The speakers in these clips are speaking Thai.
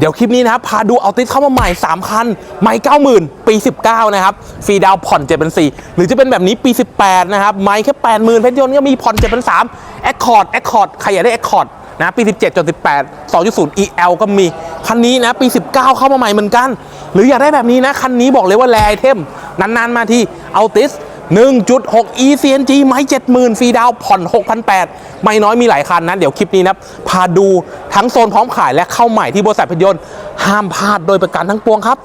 เดี๋ยวคลิปนี้นะครับพาดูเอาติสเข้ามาใหม่ 3 คันไม่ 90,000 ปี 19 นะครับ ฟรีดาวผ่อน7เป็น4หรือจะเป็นแบบนี้ปี 18 นะครับ ไม่แค่ 80,000 เพชรยนต์ก็มีผ่อน7เป็น3 Accord Accord ใครอยากได้ Accord นะปี 17จน18 2.0 EL ก็มี คันนี้นะ ปี 19 เข้ามาใหม่เหมือนกัน หรืออยากได้แบบนี้นะ คันนี้บอกเลยว่าแรไอเทมนานๆมาที่เอาติส 1.6 ECNG ไม้ 70,000ฟรีดาวผ่อน 6,800 ไม่น้อยมีหลายคันนะ เดี๋ยวคลิปนี้นะพาดูทั้งโซนพร้อมขายและเข้าใหม่ที่บริษัทพยนต์ห้ามพลาดโดยประกันทั้งปวงครับ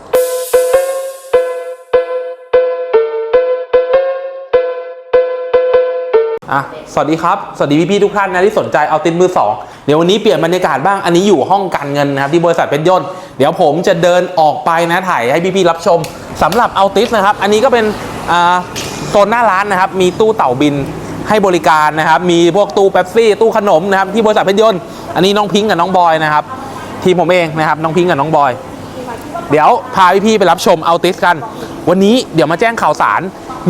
อะสวัสดีครับ สวัสดีพี่ๆทุกท่านนะที่สนใจเอาตินมือสองเดี๋ยววันนี้เปลี่ยนบรรยากาศบ้าง อันนี้อยู่ห้องการเงินนะครับที่บริษัทเป็นยนต์ เดี๋ยวผมจะเดินออกไปนะถ่ายให้พี่ๆรับชมสำหรับเอาติสนะครับ อันนี้ก็เป็นอ่า ซนหน้าร้านนะครับ มีตู้เต่าบินให้บริการนะครับ มีพวกตู้เป๊ปซี่ ตู้ขนมนะครับ ที่บริษัทเป็นยนต์ อันนี้น้องพิงค์กับน้องบอยนะครับ ทีมผมเองนะครับ น้องพิงค์กับน้องบอย เดี๋ยวพาพี่ๆไปรับชมเอาติสกัน วันนี้เดี๋ยวมาแจ้งข่าวสาร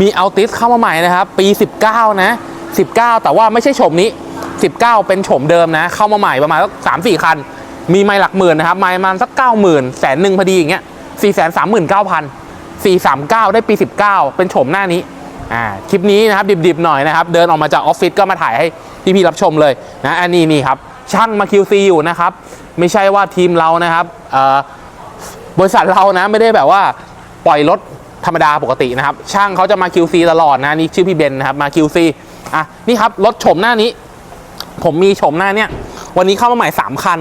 มีเอาติสเข้ามาใหม่นะครับ ปี 19 นะ 19 แต่ว่าไม่ใช่โฉมนี้ 19 เป็นโฉมเดิมนะ เข้ามาใหม่ประมาณสักสามสี่คัน มีไม่หลักหมื่นนะครับ ไม่มาณสัก90,000แสนหนึ่งพอดีอย่างเงี้ย4 3 9 0 0 0 439 ได้ปี 19 เป็นโฉมหน้านี้ อ่าคลิปนี้นะครับดิบๆหน่อยนะครับ เดินออกมาจากออฟฟิศก็มาถ่ายให้พี่ๆรับชมเลยนะอันนี้นี่ครับช่างมา QC อยู่นะครับ ไม่ใช่ว่าทีมเรานะครับบริษัทเรานะไม่ได้แบบว่าปล่อยรถธรรมดาปกตินะครับ ช่างเขาจะมา QC ตลอดนะนี่ชื่อพี่เบนนะครับมา QC อะนี่ครับรถชมหน้านี้ ผมมีชมหน้าเนี้ยวันนี้เข้ามาใหม่ 3 คัน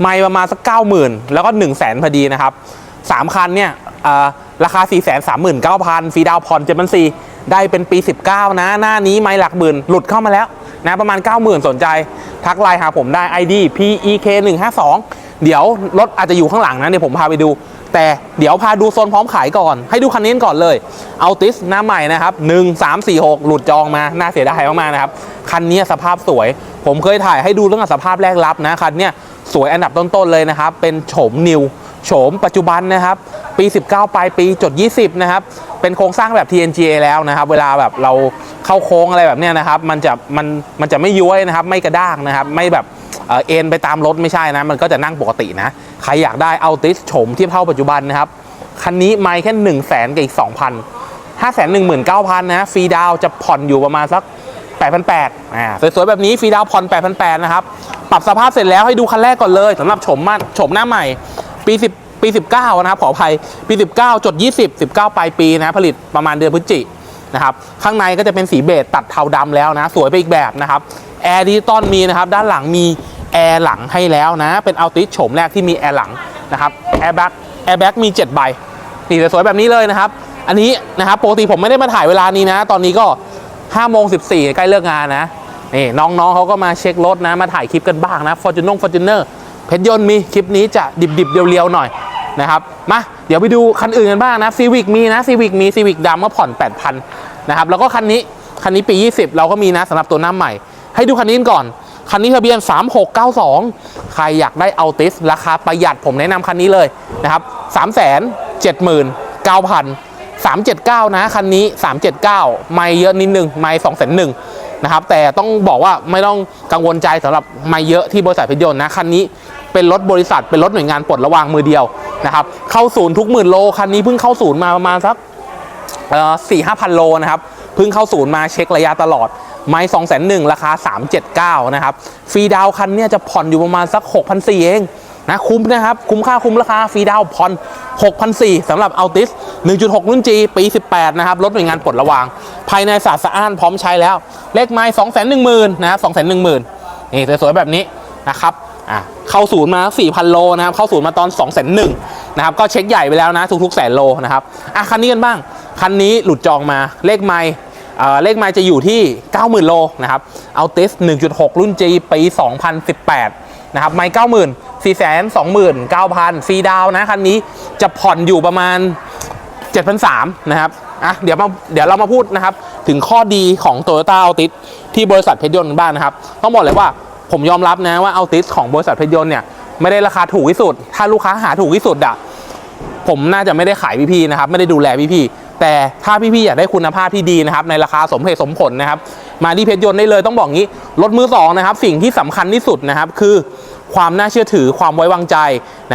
ไม่ประมาณสัก 90,000 แล้วก็ 1 0 0 0 0แสนพอดีนะครับ 3 คันเนี่ยเอ่อราคา 4 3 9 0 0 0ฟรีดาวน์ผ่อนเจ็ดพันสี่ ได้เป็นปี 19 นะ หน้านี้ไม่หลักหมื่น หลุดเข้ามาแล้วนะประมาณ 90,000 สนใจ ทักไลน์หาผมได้ ID PEK 152เดี๋ยวรถอาจจะอยู่ข้างหลังนะเดี๋ยวผมพาไปดู แต่เดี๋ยวพาดูโซนพร้อมขายก่อน ให้ดูคันนี้ก่อนเลยเอาติสหน้าใหม่นะครับ 1 3 4 6 หลุดจองมาน่าเสียดายมากๆนะครับคันนี้สภาพสวย ผมเคยถ่ายให้ดูเรื่องสภาพแรกรับนะคันเนี้ยสวยอันดับต้นๆเลยนะครับเป็นโฉมนิวโฉมปัจจุบันนะครับ ปี 19 ปลายปีจด 20 นะครับ เป็นโครงสร้างแบบ TNGA แล้วนะครับ เวลาแบบเราเข้าโค้งอะไรแบบเนี้ยนะครับ มันจะมันมันจะไม่ย้วยนะครับ ไม่กระด้างนะครับ ไม่แบบเอ็นไปตามรถไม่ใช่นะ มันก็จะนั่งปกตินะ ใครอยากได้เอาติสโฉมเทียบเท่าปัจจุบันนะครับ คันนี้ไม่แค่1นึ่งแสนกับอีก 2,000 5 1 9 0 0 0นะฟรีดาวจะผ่อนอยู่ประมาณสัก8,800อ่าสวยๆแบบนี้ฟรีดาวผ่อน8,800นะครับ ปรับสภาพเสร็จแล้วให้ดูคันแรกก่อนเลยสำหรับโฉมมันโฉมหน้าใหม่ ปี10 ปี 19 นะครับขออภัยปี 19 จด 20 19 ปลายปีนะผลิตประมาณเดือนพฤศจินะครับข้างในก็จะเป็นสีเบจตัดเทาดำแล้วนะ สวยไปอีกแบบนะครับแอร์ดิจิตอลมีนะครับด้านหลังมีแอร์หลังให้แล้วนะ เป็นอัลติสโฉมแรกที่มีแอร์หลังนะครับแอร์แบ็กแอร์แบ็กมี7ใบนี่สวยแบบนี้เลยนะครับ อันนี้นะครับปกติผมไม่ได้มาถ่ายเวลานี้นะ ตอนนี้ก็5โมง14 ใกล้เลิกงานนะนี่น้องๆเขาก็มาเช็ครถนะ มาถ่ายคลิปกันบ้างนะฟอร์จูนงฟอร์จูเนอร์ เพชรยนต์มีคลิปนี้จะดิบๆเรียวๆหน่อยนะครับมาเดี๋ยวไปดูคันอื่นกันบ้างนะซีวิกมีนะซีวิกมีซีวิกดำก็ผ่อน 8,000นะครับแล้วก็คันนี้คันนี้ปี 20 เราก็มีนะสำหรับตัวหน้าใหม่ ให้ดูคันนี้ก่อน คันนี้ทะเบียน 3692 ใครอยากได้เอาติสราคาประหยัดผมแนะนำคันนี้เลยนะครับ379,000 379 นะ คันนี้ 379 ไม่เยอะนิดนึง ไม่2 0 0 0นะครับ แต่ต้องบอกว่าไม่ต้องกังวลใจสำหรับไม่เยอะที่บริษัทเพชรยนต์นะ คันนี้ เป็นรถบริษัท เป็นรถหน่วยงานปลดระวางมือเดียวนะครับ เข้าศูนย์ทุกหมื่นโล คันนี้เพิ่งเข้าศูนย์มาประมาณสักสี่ห้าพันโลนะครับ เพิ่งเข้าศูนย์มาเช็คระยะตลอด ไม่สองแสนหนึ่งราคา 379 นะครับ ฟรีดาวคันเนี้ยจะผ่อนอยู่ประมาณสัก 6,400 เองนะคุ้มนะครับ คุ้มค่าคุ้มราคาฟรีดาวผ่อน6,400สำหรับอัลติส1.6 รุ่น G ปี 18 นะครับ รถหน่วยงานปลดระวาง ภายในสะอาดสะอ้านพร้อมใช้แล้ว เลขไม้210,000 นะครับ210,000นี่สวยๆแบบนี้นะครับ อะเข้าศูนย์มา 4,000 โลนะครับ เข้าศูนย์มาตอน201,000นะครับ ก็เช็คใหญ่ไปแล้วนะ ทุกๆแสนโลนะครับ อะ คันนี้กันบ้าง คันนี้หลุดจองมา เลขไม้เอ่เลขไม้จะอยู่ที่ 90,000 โลนะครับ เอาติส1.6 รุ่น G ปี 2018 นะครับ ไม้90,000 429,000ฟรีดาวนะ คันนี้จะผ่อนอยู่ประมาณ 7,300 นะครับ อะ เดี๋ยวมา เดี๋ยวเรามาพูดนะครับ ถึงข้อดีของ Toyota Altis ที่บริษัทเพชรยนต์บ้างนะครับ ต้องบอกเลยว่า ผมยอมรับนะว่า Altis ของบริษัทเพชรยนต์เนี่ยไม่ได้ราคาถูกที่สุด ถ้าลูกค้าหาถูกที่สุดอะผมน่าจะไม่ได้ขายพี่ๆนะครับไม่ได้ดูแลพี่ๆแต่ถ้าพี่ๆอยากได้คุณภาพที่ดีนะครับในราคาสมเหตุสมผลนะครับ มาที่เพชรยนต์ได้เลยต้องบอกงี้รถมือสองนะครับสิ่งที่สำคัญที่สุดนะครับคือความน่าเชื่อถือความไว้วางใจ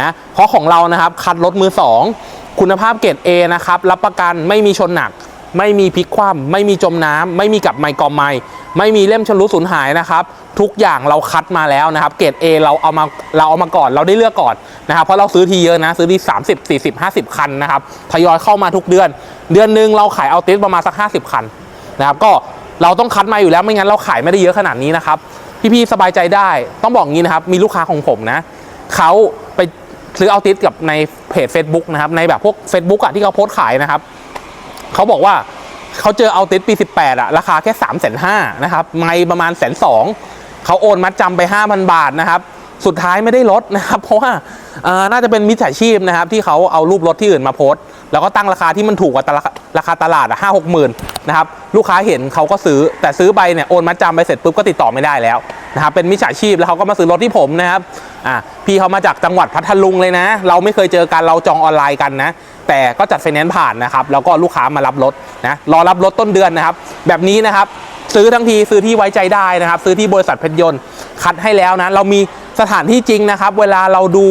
นะเพราะของเรานะครับคัดรถมือ2คุณภาพเกรด A นะครับรับประกันไม่มีชนหนัก ไม่มีพลิกคว่ำไม่มีจมน้ำไม่มีกับไมค์กอมไมค์ไม่มีเล่มชำรุสูญหายนะครับ ทุกอย่างเราคัดมาแล้วนะครับ เกรด A เราเอามาเราเอามาก่อนเราได้เลือกก่อนนะครับเพราะเราซื้อทีเยอะนะ ซื้อที่ 30 40 50 คันนะครับทยอยเข้ามาทุกเดือน เดือนหนึ่งเราขายเอาติสประมาณสัก 50 คันนะครับก็เราต้องคัดมาอยู่แล้วไม่งั้นเราขายไม่ได้เยอะขนาดนี้นะครับพี่ๆสบายใจได้ต้องบอกงี้นะครับมีลูกค้าของผมนะเขาไปซื้อเอาติสกับในเพจ Facebook นะครับในแบบพวก Facebook อะที่เขาโพสต์ขายนะครับ เขาบอกว่าเขาเจอเอาติสปี 18อะราคาแค่3ามแสนห้านะครับไม่ประมาณแสนสองเขาโอนมัดจำไป 5,000 บาทนะครับ สุดท้ายไม่ได้ลดนะครับ เพราะว่าน่าจะเป็นมิจฉาชีพนะครับ ที่เขาเอารูปรถที่อื่นมาโพสต์ แล้วก็ตั้งราคาที่มันถูกกว่าราคาตลาดอะห้าหกหมื่นนะครับ ลูกค้าเห็นเขาก็ซื้อแต่ซื้อไปเนี่ยโอนมัดจำไปเสร็จปุ๊บก็ติดต่อไม่ได้แล้ว นะครับเป็นมิจฉาชีพแล้วเขาก็มาซื้อรถที่ผมนะครับอ่าพี่เขามาจากจังหวัดพัทลุงเลยนะ เราไม่เคยเจอกันเราจองออนไลน์กันนะ แต่ก็จัดไฟแนนซ์ผ่านนะครับแล้วก็ลูกค้ามารับรถนะรอรับรถต้นเดือนนะครับ แบบนี้นะครับซื้อทั้งทีซื้อที่ไว้ใจได้นะครับ ซื้อที่บริษัทเพชรยนต์คัดให้แล้วนะ เรามีสถานที่จริงนะครับ เวลาเราดู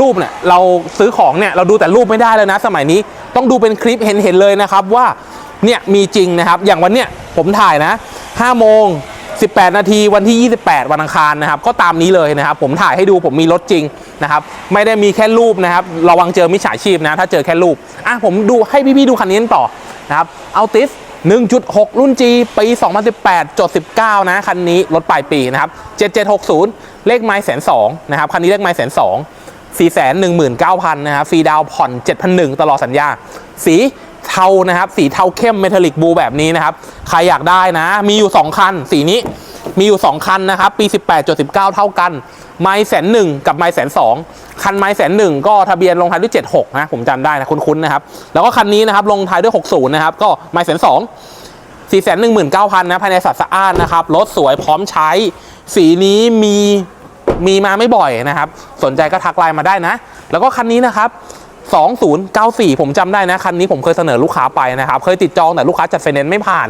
รูปเนี่ยเราซื้อของเนี่ยเราดูแต่รูปไม่ได้เลยนะ สมัยนี้ต้องดูเป็นคลิปเห็นเห็นเลยนะครับว่าเนี่ยมีจริงนะครับ อย่างวันเนี้ยผมถ่ายนะ5โมง 18 นาทีวันที่ 28 วันอังคารนะครับ ก็ตามนี้เลยนะครับ ผมถ่ายให้ดูผมมีรถจริงนะครับ ไม่ได้มีแค่รูปนะครับ ระวังเจอมิจฉาชีพนะ ถ้าเจอแค่รูป อะผมดูให้พี่ๆดูคันนี้กันต่อนะครับเอาติส1.6 รุ่น G ปี 2018จด19 นะ คันนี้รถปลายปีนะครับ 7760 เลขไม้แสนสองนะครับ คันนี้เลขไม้แสนสอง4 1 9 0 0 0 นะครับ ฟรีดาวผ่อน7,100ตลอดสัญญา สี เทานะครับ สีเทาเข้มเมทัลลิกบูแบบนี้นะครับ ใครอยากได้นะ มีอยู่ 2 คัน สีนี้มีอยู่ 2 คันนะครับ ปี 18.19 เท่ากัน ไม้แสนหนึ่งกับไม้แสนสองคันไม้แสนหนึ่งก็ทะเบียนลงท้ายด้วย 76 นะ ผมจำได้นะ คุ้นๆนะครับ แล้วก็คันนี้นะครับ ลงท้ายด้วย 60 นะครับ ก็ไม้แสนสอง4 1 9 0 0 0นะภายในสัตว์สะอานนะครับ รถสวยพร้อมใช้ สีนี้มีมีมาไม่บ่อยนะครับ สนใจก็ทักไลน์มาได้นะ แล้วก็คันนี้นะครับ 2094 ผมจำได้นะ คันนี้ผมเคยเสนอลูกค้าไปนะครับ เคยติดจองแต่ลูกค้าจัดไฟแนนซ์ไม่ผ่าน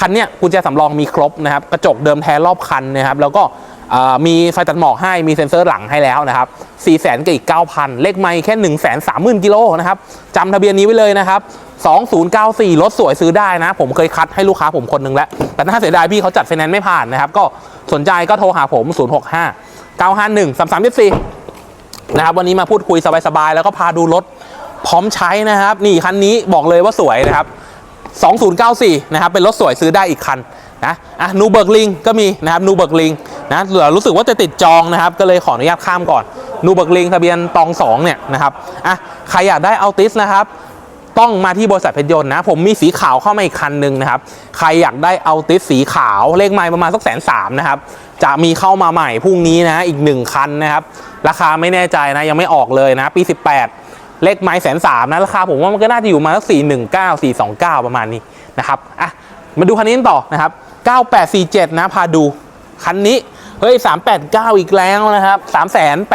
คันเนี้ยกุญแจสำรองมีครบนะครับ กระจกเดิมแท้รอบคันนะครับ แล้วก็มีไฟตัดหมอกให้ มีเซ็นเซอร์หลังให้แล้วนะครับ 4 0 0 0 0กับอีก 9,000 เลขไม่แค่ 1 3 0 0 0 0 กิโลนะครับจำทะเบียนนี้ไว้เลยนะครับ 2094 รถสวยซื้อได้นะ ผมเคยคัดให้ลูกค้าผมคนหนึงแล้ว แต่น่าเสียดายพี่เขาจัดไฟแนนซ์ไม่ผ่านนะครับ ก็สนใจก็โทรหาผม 065 951 3374 นะครับวันนี้มาพูดคุยสบายๆแล้วก็พาดูรถพร้อมใช้นะครับ นี่คันนี้บอกเลยว่าสวยนะครับ2094นะครับเป็นรถสวยซื้อได้อีกคันนะอะนูเบิร์กลิงก็มีนะครับนูเบิร์กลิงนะเหลือรู้สึกว่าจะติดจองนะครับ ก็เลยขออนุญาตข้ามก่อนนูเบิร์กลิงทะเบียนตอง2เนี่ยนะครับอะใครอยากได้อัลติสนะครับต้องมาที่บริษัทเพชรยนต์นะ ผมมีสีขาวเข้ามาอีกคันหนึ่งนะครับ ใครอยากได้อัลติสสีขาวเลขไม้ประมาณสักแสนสามนะครับ จะมีเข้ามาใหม่พรุ่งนี้นะอีกหนึ่งคันนะครับ ราคาไม่แน่ใจนะยังไม่ออกเลยนะ ปี 18 เลขไม้แสนสามนะราคาผมว่ามันก็น่าจะอยู่มาสักสี่หนึ่งเก้าสี่สองเก้าประมาณนี้นะครับอะมาดูคันนี้ต่อนะครับ9847นะพาดูคันนี้เฮ้ย389อีกแล้วนะครับ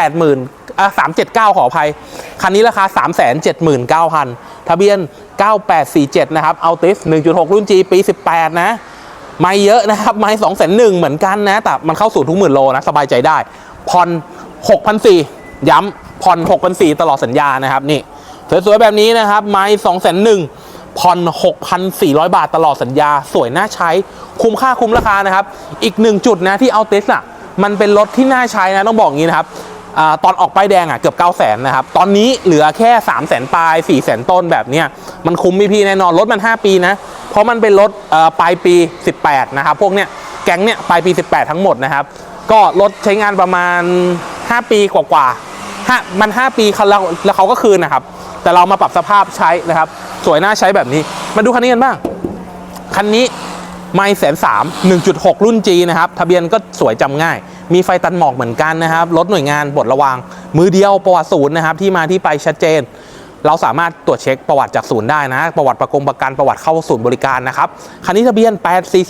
380,000อะ379ขออภัย คันนี้ราคา379,000ทะเบียน 9847 นะครับเอาติส1.6 รุ่น G ปี 18 นะ ไม่เยอะนะครับ ไม่2 0 0 0 0เหมือนกันนะ แต่มันเข้าสู่ทุกหมื่นโลนะ สบายใจได้ผ่อน 6,400 ย้ำผ่อน 6,400 ตลอดสัญญานะครับนี่สวยๆแบบนี้นะครับไม้2 0 0 0 0ผ่อน 6,400 บาทตลอดสัญญา สวยน่าใช้คุ้มค่าคุ้มราคานะครับ อีกหนึ่งจุดนะที่เอาติสอะมันเป็นรถที่น่าใช้นะต้องบอกงี้นะครับอตอนออกป้ายแดงอะเกือบ 9 0 0 0 0นนะครับ ตอนนี้เหลือแค่ 3 0 0 0 0 0ปลาย 4 0 0 0 0 ต้นแบบเนี้ยมันคุ้มพี่พี่แน่นอน รถมัน 5 ปีนะ เพราะมันเป็นรถปลายปี 18 นะครับ พวกเนี้ยแก๊งเนี้ยปลายปี 18 ทั้งหมดนะครับ ก็รถใช้งานประมาณ 5 ปีกว่าๆห้ามัน 5 ปีเขาแล้วแล้วเขาก็คืนนะครับ แต่เรามาปรับสภาพใช้นะครับ สวยน่าใช้แบบนี้ มาดูคันนี้กันบ้าง คันนี้ไม่แสนสาม1.6รุ่น G นะครับ ทะเบียนก็สวยจำง่าย มีไฟตันหมอกเหมือนกันนะครับ รถหน่วยงานบทระวังมือเดียวประวัติศูนย์นะครับ ที่มาที่ไปชัดเจน เราสามารถตรวจเช็คประวัติจากศูนย์ได้นะ ประวัติประกงประกันประวัติเข้าศูนย์บริการนะครับ คันนี้ทะเบียน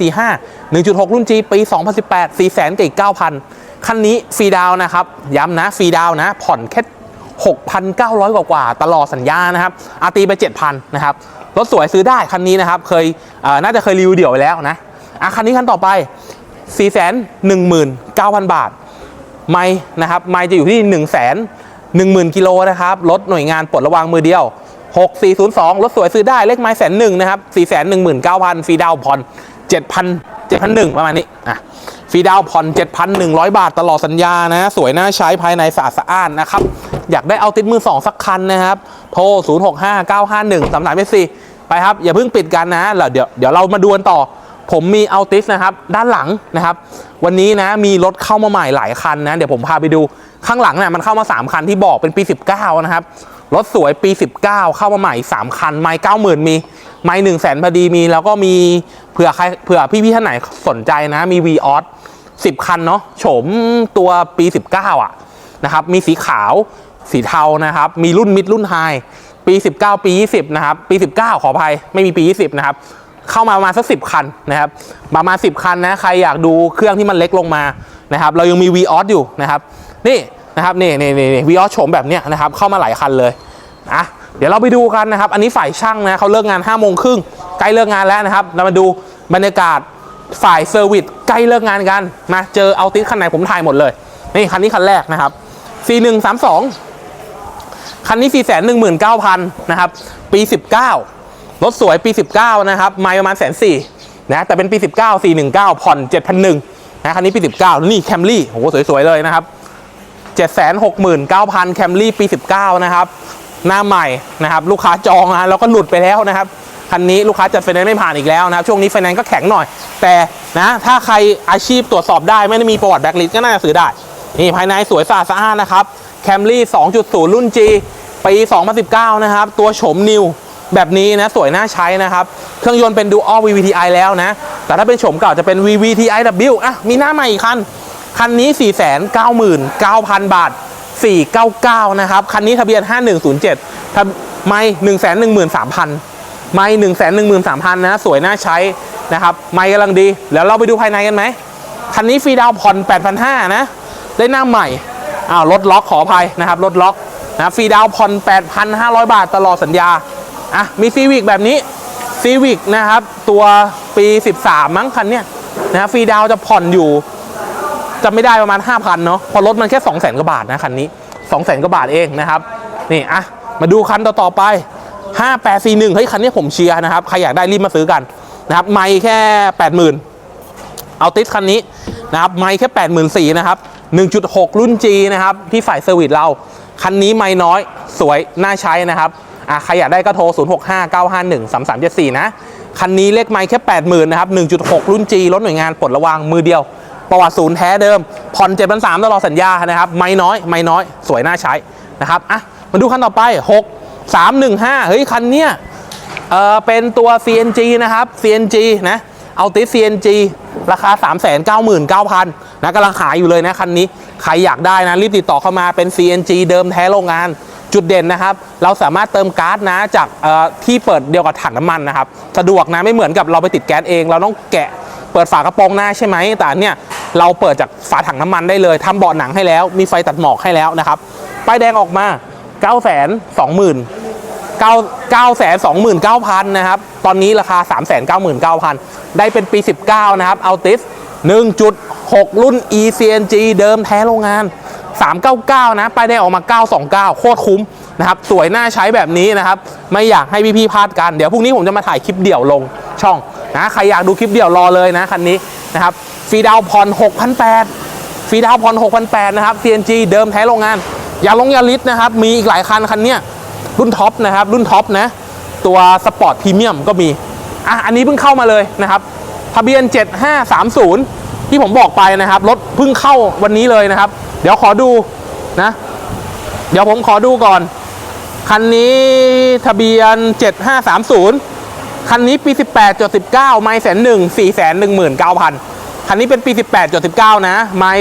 8445 1.6 รุ่น G ปี 2018 4 0 0 0กับอีก9,000 คันนี้ฟรีดาวนะครับ ย้ำนะฟรีดาวนะ ผ่อนแค่ 6,900 กว่ากว่าๆตลอดสัญญานะครับอาตีไป 7,000 นะครับ รถสวยซื้อได้คันนี้นะครับ เคยเน่าจะเคยรีวิวเดี่ยวไปแล้วนะอะคันนี้คันต่อไป 419,000 บาท ไม่นะครับไม่จะอยู่ที่1 1 0 0 0 0 กิโลนะครับ รถหน่วยงานปลดระวางมือเดียว 6402 รถสวยซื้อได้เลขไม้แสนหนึ่งนะครับ 419,000ฟรีดาวผ่อน7,000 7,001ประมาณนี้อะ ฟรีดาวน์ผ่อน 7,100 บาทตลอดสัญญานะ สวยน่าใช้ภายในสะอาดสะอ้านนะครับ อยากได้เอาติดมือ 2 สักคันนะครับ โทร 065951 3 3 4ไปครับ อย่าเพิ่งปิดกันนะแล้วเดี๋ยวเดี๋ยวเรามาดวลต่อ ผมมีเอาติสนะครับ ด้านหลังนะครับ วันนี้นะมีรถเข้ามาใหม่หลายคันนะ เดี๋ยวผมพาไปดูข้างหลังนะ่ะมันเข้ามา 3 คันที่บอกเป็นปี 19 นะครับรถสวยปี 19 เข้ามาใหม่ 3 คัน ไม่90,000 มี ไม่1 0 0 0 0แสนพอดีมีแล้วก็มีเผื่อใครเผื่อพี่ๆท่านไหนสนใจนะมี v ีออส10คันเนาะโฉมตัวปี 19อะนะครับมีสีขาวสีเทานะครับ มีรุ่นมิดรุ่นไฮปี 19 ปี 20 นะครับ ปี 19 ขออภัย ไม่มีปี 20 นะครับ เข้ามาประมาณสักสิคันนะครับ ประมาณ 10 คันนะ ใครอยากดูเครื่องที่มันเล็กลงมานะครับ เรายังมี v ีออสอยู่นะครับ นี่นะครับ นี่นี่นี่วีออสโฉมแบบเนี้ยนะครับ เข้ามาหลายคันเลยอะ เดี๋ยวเราไปดูกันนะครับ อันนี้ฝ่ายช่างนะเขาเลิกงาน5้าโมงครึ่งใกล้เลิกงานแล้วนะครับ เรามาดูบรรยากาศฝ่ายเซอร์วิสใกล้เลิกงานกันมาเจอเอาติสคันไหนผมถ่ายหมดเลย นี่คันนี้คันแรกนะครับ 4132 คันนี้ 4 1 9 0 0 0 นะครับ ปี 19 รถสวยปี 19 นะครับไม่ประมาณแสนสี่นะแต่เป็นปี 19 419 ผ่อน 7,001นะคันนี้ปี 19 นี่แคมรี่โหสวยๆเลยนะครับ769,000แคมรี่ปี 19 นะครับ หน้าใหม่นะครับลูกค้าจองนะแล้วก็หลุดไปแล้วนะครับคันนี้ลูกค้าจัดไฟแนนซ์ไม่ผ่านอีกแล้วนะครับช่วงนี้ไฟแนนซ์ก็แข็งหน่อย แต่นะถ้าใครอาชีพตรวจสอบได้ไม่ได้มีประวัติแบ็คลิสก็น่าจะซื้อได้ นี่ภายในสวยสะอาดสะอ้านนะครับแคมรี่2.0 รุ่น G ปี 2019 นะครับ ตัวโฉมนิวแบบนี้นะสวยน่าใช้นะครับ เครื่องยนต์เป็น Dual VVTi แล้วนะ แต่ถ้าเป็นโฉมเก่าจะเป็น VVTiW อะมีหน้าใหม่อีกคัน คันนี้ 499,000 บาท 499 นะครับ คันนี้ทะเบียน 5107ทะไม่113,000 ไม่113,000 นะ สวยน่าใช้นะครับ ไม่กำลังดี แล้วเราไปดูภายในกันไหม คันนี้ฟรีดาวผ่อน 8,500 นะ ได้หน้าใหม่ อ้าวรถล็อกขออภัยนะครับ รถล็อกนะฟรีดาวผ่อน 8,500 บาทตลอดสัญญา อะ มีซีวิกแบบนี้ซีวิกนะครับ ตัวปี 13 มั้งคันเนี้ยนะฟรีดาวจะผ่อนอยู่ จะไม่ได้ประมาณ 5,000 เนาะพอรถมันแค่ 200,000กว่าบาทนะคันนี้200,000 กว่าบาทเองนะครับ นี่อะมาดูคันต่อๆไป 5841 เฮ้ย คันนี้ผมเชียร์นะครับ ใครอยากได้รีบมาซื้อกันนะครับ ไม่แค่ 80,000 เอาติสคันนี้นะครับไม่แค่ 84,000นะครับ 1.6 รุ่น G นะครับ ที่ฝ่ายเซอร์วิสเรา คันนี้ไม่น้อยสวยน่าใช้นะครับอะใครอยากได้ก็โทร 0659513374 นะคันนี้เลขไม่แค่ 80,000นะครับ1.6 รุ่น G รถหน่วยงานปลดระวางมือเดียว ประวัติศูนย์แท้เดิม ผ่อน7 3 0 0ตลอดสัญญานะครับ ไม่น้อย ไม่น้อย สวยน่าใช้นะครับ อะ มาดูคันต่อไป6 3 1 5เฮ้ย คันเนี้ย เออเป็นตัว CNG นะครับ CNG นะ เอาติ CNG ราคา 399,000นะกำลังขายอยู่เลยนะคันนี้ ใครอยากได้นะ รีบติดต่อเข้ามาเป็น CNG เดิมแท้โรงงานจุดเด่นนะครับ เราสามารถเติมก๊าซนะจากเอ่อที่เปิดเดียวกับถังน้ำมันนะครับ สะดวกนะไม่เหมือนกับเราไปติดแก๊สเอง เราต้องแกะเปิดฝากระโปรงหน้าใช่ไหมแต่เนี่ย เราเปิดจากฝาถังน้ำมันได้เลยทำเบาะหนังให้แล้ว มีไฟตัดหมอกให้แล้วนะครับ ป้ายแดงออกมา9 2 0 0 0 0 9 9 2 9 0 0 0 นะครับ ตอนนี้ราคา 3 9 9 0 0 0 ได้เป็นปี 19 นะครับ เอาติส1.6 รุ่น ECNG เดิมแท้โรงงาน 399 นะ ไปได้ออกมา 929 โคตรคุ้มนะครับ สวยน่าใช้แบบนี้นะครับ ไม่อยากให้พี่ๆพลาดกัน เดี๋ยวพรุ่งนี้ผมจะมาถ่ายคลิปเดี่ยวลงช่องนะ ใครอยากดูคลิปเดี่ยวรอเลยนะคันนี้นะครับ ฟรีดาวน์ผ่อน6,800ฟรีดาวน์ผ่อน6,800นะครับ CNG เดิมแท้โรงงาน อย่าลงยาลิสนะครับ มีอีกหลายคันคันเนี้ยรุ่นท็อปนะครับ รุ่นท็อปนะ ตัวสปอร์ตพรีเมียมก็มี อะ อันนี้เพิ่งเข้ามาเลยนะครับทะเบียน 7530 ที่ผมบอกไปนะครับ รถเพิ่งเข้าวันนี้เลยนะครับ เดี๋ยวขอดูนะ เดี๋ยวผมขอดูก่อน คันนี้ทะเบียน 7530 คันนี้ปี 18จด19 ไม่แสนหนึ่งสี่แสนหนึ่งหมื่นเก้าพัน คันนี้เป็นปี 18จด19 นะ ไม่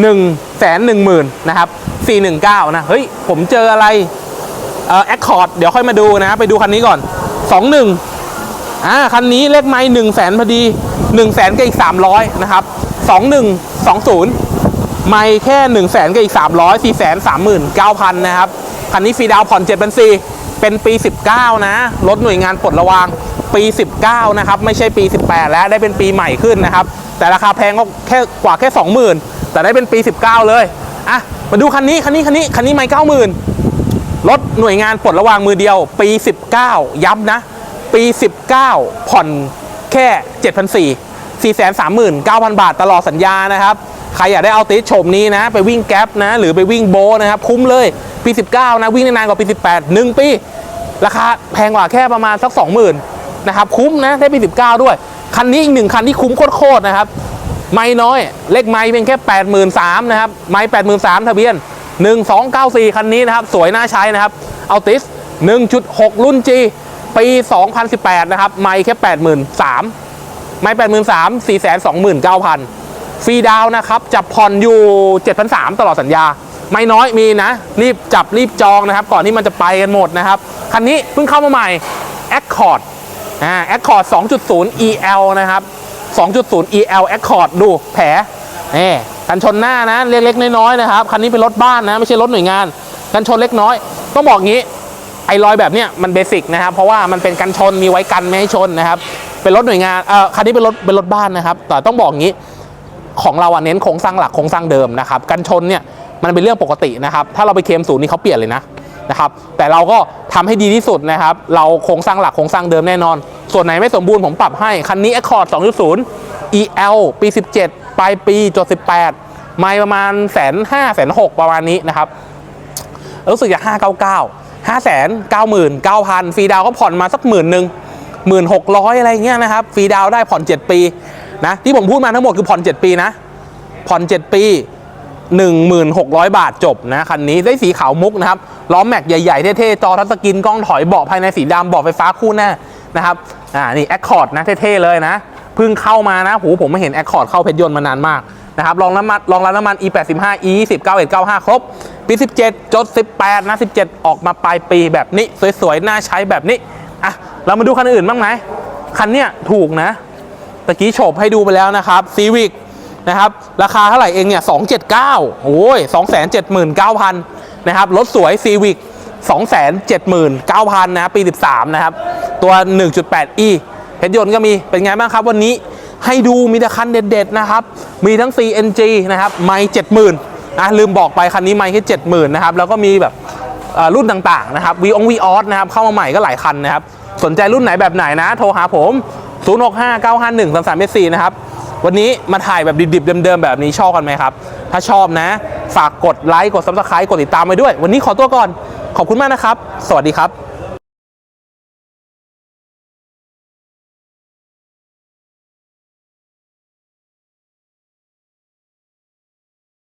หนึ่งแสนหนึ่งหมื่นนะครับ419นะ เฮ้ย ผมเจออะไรเอ่อแอคคอร์ดเดี๋ยวค่อยมาดูนะ ไปดูคันนี้ก่อน21อ่า คันนี้เลขไม้หนึ่งแสนพอดีหนึ่งแสนก็อีก300นะครับ2120ไม่แค่1นึ่งแสนก็อีก300 4แสนสามหมื่นเก้าพันนะครับ คันนี้ฟรีดาวน์ผ่อน7เป็น4เป็นปี 19 นะ รถหน่วยงานปลดระวางปี 19 นะครับ ไม่ใช่ปี 18 แล้วได้เป็นปีใหม่ขึ้นนะครับ แต่ราคาแพงก็แค่กว่าแค่ 20,000 แต่ได้เป็นปี 19 เลยอะมาดูคันนี้คันนี้คันนี้คันนี้ไม่เก้าหมื่นรถหน่วยงานปลดระวางมือเดียว ปี 19 ย้ำนะ ปี 19 ผ่อนแค่ 7,400 439,000 บาทตลอดสัญญานะครับ ใครอยากได้เอาติสโฉมนี้นะ ไปวิ่งแก๊ปนะ หรือไปวิ่งโบนะครับ คุ้มเลย ปี 19 นะ วิ่งได้นานกว่าปี 18 1 ปี ราคาแพงกว่าแค่ประมาณสัก 20,000 นะครับ คุ้มนะ ได้ปี 19 ด้วย คันนี้อีกหนึ่งคันที่คุ้มโคตรๆนะครับไม่น้อยเลขไม้เพียงแค่ 83,000นะครับไม้83,000ทะเบียน 1294 คันนี้นะครับ สวยน่าใช้นะครับเอาติส1.6 รุ่น G ปี 2018 นะครับ ไม้แค่ 83,000ไม่แปดหมื่นสามสี่แสนสองหมื่นเก้าพันฟรีดาวนะครับ จับผ่อนอยู่เจ็ดพันสามตลอดสัญญา ไม่น้อยมีนะ รีบจับรีบจองนะครับ ก่อนที่มันจะไปกันหมดนะครับ คันนี้เพิ่งเข้ามาใหม่ Accord อ่า Accord 2.0 EL นะครับ 2.0 EL Accord ดูแผลนี่กันชนหน้านะเล็กๆน้อยๆนะครับ คันนี้เป็นรถบ้านนะ ไม่ใช่รถหน่วยงาน กันชนเล็กน้อย ต้องบอกงี้ ไอ้รอยแบบเนี้ยมันเบสิกนะครับ เพราะว่ามันเป็นกันชนมีไว้กันไม่ให้ชนนะครับ เป็นรถหน่วยงาน เออคันนี้เป็นรถ เป็นรถบ้านนะครับ แต่ต้องบอกงี้ ของเราอะเน้นโครงสร้างหลักโครงสร้างเดิมนะครับ กันชนเนี่ยมันเป็นเรื่องปกตินะครับ ถ้าเราไปเคมศูนย์นี่เขาเปลี่ยนเลยนะ นะครับแต่เราก็ทำให้ดีที่สุดนะครับ เราโครงสร้างหลักโครงสร้างเดิมแน่นอน ส่วนไหนไม่สมบูรณ์ผมปรับให้ คันนี้ Accord 2.0 EL ปี 17 ปลายปีจด18 ไม่ประมาณแสนห้าแสนหกประมาณนี้นะครับรู้สึกจะ599 5 9 9 0 0 0 ฟรีดาวก็ผ่อนมาสักหมื่นหนึ่งหมื่นหกร้อยอะไรเงี้ยนะครับ ฟรีดาวได้ผ่อน 7 ปีนะที่ผมพูดมาทั้งหมดคือผ่อน 7 ปีนะผ่อน 7 ปี 1600 บาทจบนะคันนี้ได้สีขาวมุกนะครับล้อแม็กใหญ่ ๆ เท่ๆ จอทัชสกรีนกล้องถอยเบาะภายในสีดำเบาะไฟฟ้าคู่หน้านะครับอ่านี่แอคคอร์ดนะเท่ๆเลยนะเพิ่งเข้ามานะโหผมไม่เห็นแอคคอร์ดเข้าเพชรยนต์มานานมากนะครับลองน้ำมันลองร้านน้ำมัน e 8 5 e 20 91 95ครบปี 17 จด 18 นะ 17 ออกมาปลายปีแบบนี้ สวยๆ น่าใช้แบบนี้ อะ เรามาดูคันอื่นบ้างไหมคันเนี้ยถูกนะตะกี้โฉบให้ดูไปแล้วนะครับซีวิก นะครับ ราคาเท่าไหร่เองเนี่ย279โอ้ย279,000นะครับรถสวยซีวิก279,000นะปี13นะครับ ตัว 1.8e เพชรยนต์ก็มีเป็นไงบ้างครับวันนี้ให้ดูมีแต่คันเด็ดๆนะครับ มีทั้ง CNG นะครับไม่70,000นะลืมบอกไปคันนี้ไม่แค่70,000นะครับ แล้วก็มีแบบรุ่นต่างๆนะครับ v อง v ออสนะครับเข้ามาใหม่ก็หลายคันนะครับ สนใจรุ่นไหนแบบไหนนะ โทรหาผม 065 951 3374 นะครับ วันนี้มาถ่ายแบบดิบๆเดิมๆแบบนี้ชอบกันไหมครับ ถ้าชอบนะ ฝากกดไลค์กด subscribe กดติดตามไปด้วย วันนี้ขอตัวก่อนขอบคุณมากนะครับ สวัสดีครับ